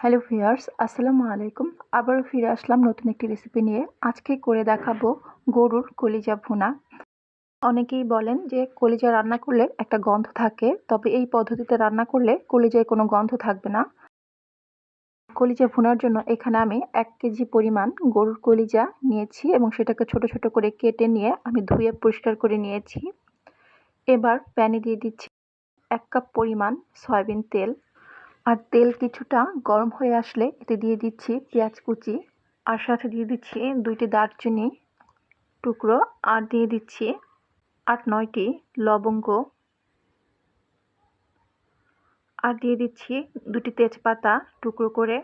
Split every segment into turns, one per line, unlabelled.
Hello viewers, আসসালামু আলাইকুম। আবারও ফিরে আসলাম নতুন একটি রেসিপি নিয়ে। আজকে করে দেখাবো গরুর কলিজা ভুনা। অনেকেই বলেন যে কলিজা রান্না করলে একটা গন্ধ থাকে, তবে এই পদ্ধতিতে রান্না করলে কলিজায় কোনো গন্ধ থাকবে না। কলিজা ভুনার জন্য এখানে আমি এক কেজি পরিমাণ গরুর কলিজা নিয়েছি এবং সেটাকে ছোট ছোট করে কেটে নিয়ে আমি ধুয়ে পরিষ্কার করে নিয়েছি। এবার প্যানে দিয়ে দিচ্ছি এক কাপ পরিমাণ সয়াবিন তেল। আর তেল কিছুটা গরম হয়ে আসলে এতে দিয়ে দিচ্ছি পেঁয়াজ কুচি, আর সাথে দিয়ে দিচ্ছি দুইটি দারচিনি টুকরো, আর দিয়ে দিচ্ছি আট নয়টি লবঙ্গ, আর দিয়ে দিচ্ছি দুটি তেজপাতা টুকরো করে,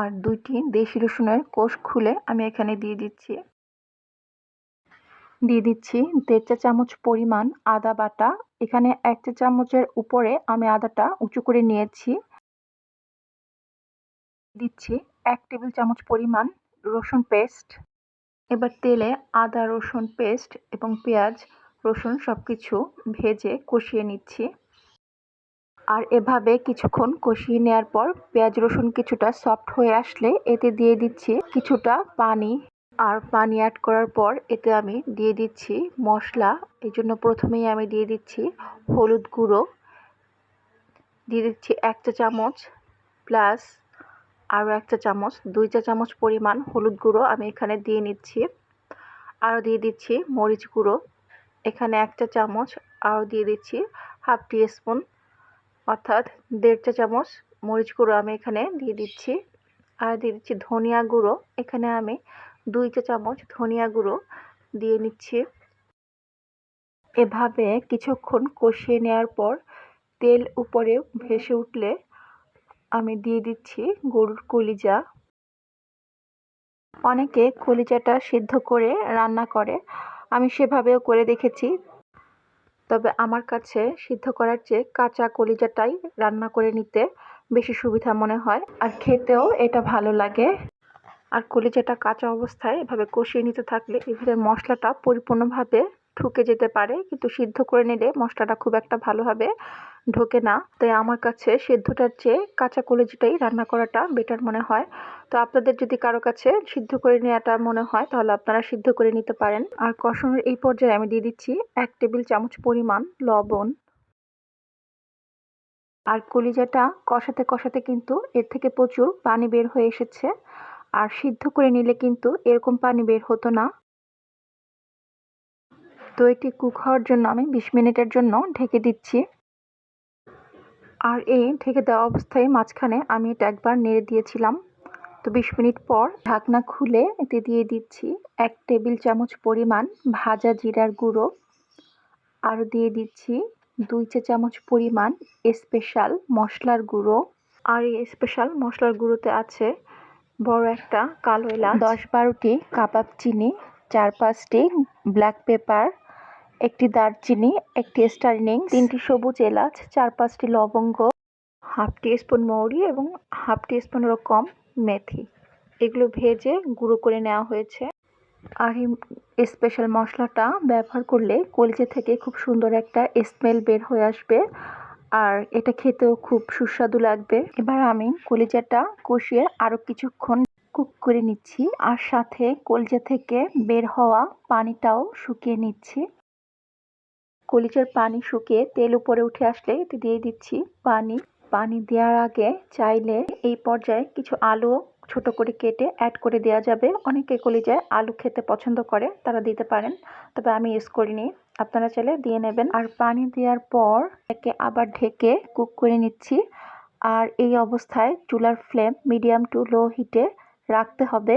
আর দুইটি দেশি রসুনের কোষ খুলে আমি এখানে দিয়ে দিচ্ছি। দিয়ে দিচ্ছি দেড় চা চামচ পরিমাণ আদা বাটা। এখানে এক চা চামচের উপরে আমি আদাটা উঁচু করে নিয়েছি। দিচ্ছি এক টেবিল চামচ পরিমাণ রসুন পেস্ট। এবার তেলে আদা, রসুন পেস্ট এবং পেঁয়াজ, রসুন সব কিছু ভেজে কষিয়ে নিচ্ছি। আর এভাবে কিছুক্ষণ কষিয়ে নেওয়ার পর পেঁয়াজ, রসুন কিছুটা সফট হয়ে আসলে এতে দিয়ে দিচ্ছি কিছুটা পানি। আর পানি অ্যাড করার পর এতে আমি দিয়ে দিচ্ছি মশলা। এই জন্য প্রথমেই আমি দিয়ে দিচ্ছি হলুদ গুঁড়ো। দিয়ে দিচ্ছি এক চা চামচ প্লাস আরও এক চা চামচ, দুই চা চামচ পরিমাণ হলুদ গুঁড়ো আমি এখানে দিয়ে নিচ্ছি। আরও দিয়ে দিচ্ছি মরিচ গুঁড়ো। এখানে এক চা চামচ আরও দিয়ে দিচ্ছি হাফ টি স্পুন অর্থাৎ দেড় চা চামচ মরিচ গুঁড়ো আমি এখানে দিয়ে দিচ্ছি। আর দিয়ে দিচ্ছি ধনিয়া গুঁড়ো। এখানে আমি দুই চা চামচ ধনিয়া গুঁড়ো দিয়ে নিচ্ছি। এভাবে কিছুক্ষণ কষিয়ে নেওয়ার পর তেল উপরে ভেসে উঠলে আমি দিয়ে দিচ্ছি গরুর কলিজা। অনেকে কলিজাটা সিদ্ধ করে রান্না করে, আমি সেভাবেও করে দেখেছি। তবে আমার কাছে সিদ্ধ করার চেয়ে কাঁচা কলিজাটাই রান্না করে নিতে বেশি সুবিধা মনে হয়, আর খেতেও এটা ভালো লাগে। আর কলিজাটা কাঁচা অবস্থায় এভাবে কষিয়ে নিতে থাকলে এভাবে মশলাটা পরিপূর্ণভাবে ঢুকে যেতে পারে, কিন্তু সিদ্ধ করে নিলে মশলাটা খুব একটা ভালোভাবে ঢোকে না। তাই আমার কাছে সিদ্ধটার চেয়ে কাঁচা কলিজিটাই রান্না করাটা বেটার মনে হয়। তো আপনাদের যদি কারও কাছে সিদ্ধ করে নেওয়াটা মনে হয়, তাহলে আপনারা সিদ্ধ করে নিতে পারেন। আর কষানোর এই পর্যায়ে আমি দিয়ে দিচ্ছি এক টেবিল চামচ পরিমাণ লবণ। আর কলিজাটা কষাতে কষাতে কিন্তু এর থেকে প্রচুর পানি বের হয়ে এসেছে। আর সিদ্ধ করে নিলে কিন্তু এরকম পানি বের হতো না। তো এটি কুক হওয়ার জন্য আমি বিশ মিনিটের জন্য ঢেকে দিচ্ছি। আর এই ঢেকে দেওয়া অবস্থায় মাঝখানে আমি এটা একবার নেড়ে দিয়েছিলাম। তো বিশ মিনিট পর ঢাকনা খুলে এতে দিয়ে দিচ্ছি এক টেবিল চামচ পরিমাণ ভাজা জিরার গুঁড়ো। আর দিয়ে দিচ্ছি দুই চা চামচ পরিমাণ স্পেশাল মশলার গুঁড়ো। আর এই স্পেশাল মশলার গুঁড়োতে আছে বড় একটা কালো এলাচ দশ বারোটি কাবাব চিনি, চার পাঁচটি ব্ল্যাক পেপার, একটি দারচিনি, একটি স্টার্নিং তিনটি সবুজ এলাচ, চার পাঁচটি লবঙ্গ, হাফ টি স্পুন মৌরি এবং হাফ টি স্পুনেরও কম মেথি। এগুলো ভেজে গুঁড়ো করে নেওয়া হয়েছে। আর এই স্পেশাল মশলাটা ব্যবহার করলে কলিজে থেকে খুব সুন্দর একটা স্মেল বের হয়ে আসবে। আর এটা খেতেও খুব সুস্বাদু লাগবে। এবার আমি কলিজাটা কষিয়ে আরও কিছুক্ষণ কুক করে নিচ্ছি আর সাথে কলিজা থেকে বের হওয়া পানিটাও শুকিয়ে নিচ্ছি। কলিজার পানি শুকিয়ে তেল উপরে উঠে আসলে এতে দিয়ে দিচ্ছি পানি। পানি দেওয়ার আগে চাইলে এই পর্যায়ে কিছু আলু ছোট করে কেটে অ্যাড করে দেওয়া যাবে। অনেকে কলিজায় আলু খেতে পছন্দ করে, তারা দিতে পারেন। তবে আমি ইউজ করিনি। আপনারা চাইলে দিয়ে নেবেন। আর পানি দেওয়ার পর একে আবার ঢেকে কুক করে নিচ্ছি। আর এই অবস্থায় চুলার ফ্লেম মিডিয়াম টু লো হিটে রাখতে হবে।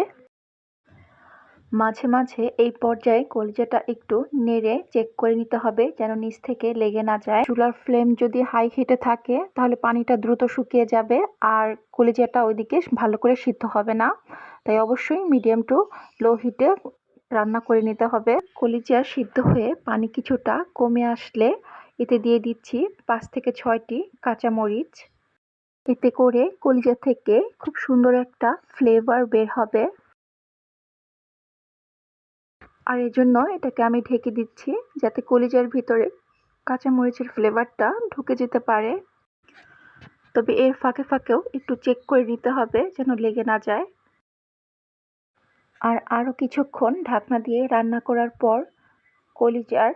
মাঝে মাঝে এই পর্যায়ে কলিজাটা একটু নেড়ে চেক করে নিতে হবে যেন নিচ থেকে লেগে না যায়। চুলার ফ্লেম যদি হাই হিটে থাকে তাহলে পানিটা দ্রুত শুকিয়ে যাবে আর কলিজাটা ওইদিকে ভালো করে সিদ্ধ হবে না। তাই অবশ্যই মিডিয়াম টু লো হিটে রান্না করে নিতে হবে। কলিজা সিদ্ধ হয়ে পানি কিছুটা কমে আসলে এতে দিয়ে দিচ্ছি পাঁচ থেকে ছয়টি কাঁচামরিচ। এতে করে কলিজা থেকে খুব সুন্দর একটা ফ্লেভার বের হবে। আর এই জন্য এটাকে আমি ঢেকে দিচ্ছি যাতে কলিজার ভিতরে কাঁচামরিচের ফ্লেভারটা ঢুকে যেতে পারে। তবে এর ফাঁকে ফাঁকেও একটু চেক করে নিতে হবে যেন লেগে না যায়। আর আরও কিছুক্ষণ ঢাকনা দিয়ে রান্না করার পর কলিজার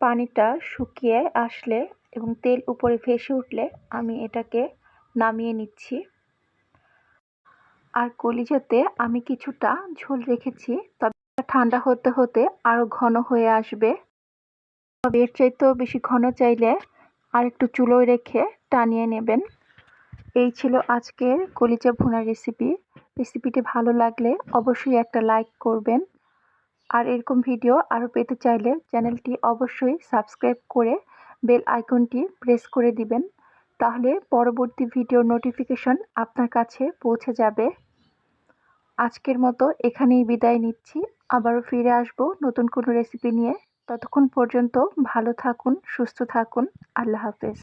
পানিটা শুকিয়ে আসলে এবং তেল উপরে ভেসে উঠলে আমি এটাকে নামিয়ে নিচ্ছি। আর কলিজাতে আমি কিছুটা ঝোল রেখেছি, তবে ঠান্ডা হতে হতে আরও ঘন হয়ে আসবে। তবে এর চাইতেও বেশি ঘন চাইলে আর একটু চুলোয় রেখে টানিয়ে নেবেন। এই ছিল আজকের কলিজা ভুনা রেসিপি রেসিপিটি ভালো লাগলে অবশ্যই একটা লাইক করবেন। আর এরকম ভিডিও আরও পেতে চাইলে চ্যানেলটি অবশ্যই সাবস্ক্রাইব করে বেল আইকনটি প্রেস করে দিবেন। তাহলে পরবর্তী ভিডিওর নোটিফিকেশন আপনার কাছে পৌঁছে যাবে। আজকের মতো এখানেই বিদায় নিচ্ছি। আবারও ফিরে আসব নতুন কোনো রেসিপি নিয়ে। ততক্ষণ পর্যন্ত ভালো থাকুন, সুস্থ থাকুন। আল্লাহ হাফেজ।